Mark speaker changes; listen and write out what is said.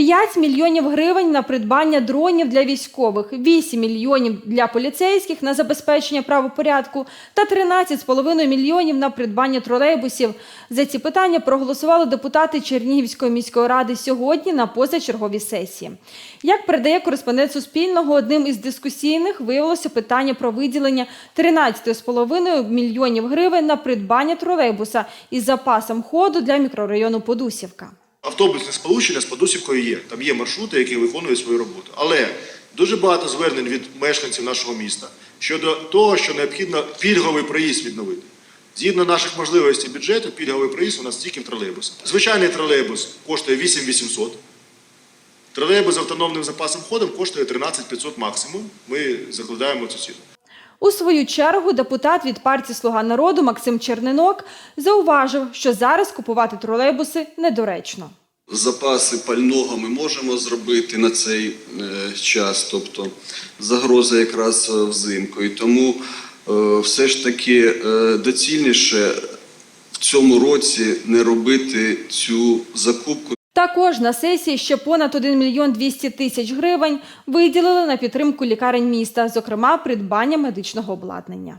Speaker 1: 5 мільйонів гривень на придбання дронів для військових, 8 мільйонів для поліцейських на забезпечення правопорядку та 13,5 мільйонів на придбання тролейбусів. За ці питання проголосували депутати Чернігівської міської ради сьогодні на позачерговій сесії. Як передає кореспондент Суспільного, одним із дискусійних виявилося питання про виділення 13,5 мільйонів гривень на придбання тролейбуса із запасом ходу для мікрорайону Подусівка.
Speaker 2: Автобусне сполучення з Подусівкою є. Там є маршрути, які виконують свою роботу. Але дуже багато звернень від мешканців нашого міста щодо того, що необхідно пільговий проїзд відновити. Згідно наших можливостей бюджету, пільговий проїзд у нас тільки в тролейбусах. Звичайний тролейбус коштує 8800. Тролейбус з автономним запасом ходом коштує 13500 максимум. Ми закладаємо цю ціну.
Speaker 1: У свою чергу депутат від партії Слуга народу Максим Чернинок зауважив, що зараз купувати тролейбуси недоречно.
Speaker 3: Запаси пального ми можемо зробити на цей е, час, тобто загроза якраз е, взимку. І тому е, все ж таки доцільніше в цьому році не робити цю закупку.
Speaker 1: Також на сесії ще понад 1 мільйон 200 тисяч гривень виділили на підтримку лікарень міста, зокрема придбання медичного обладнання.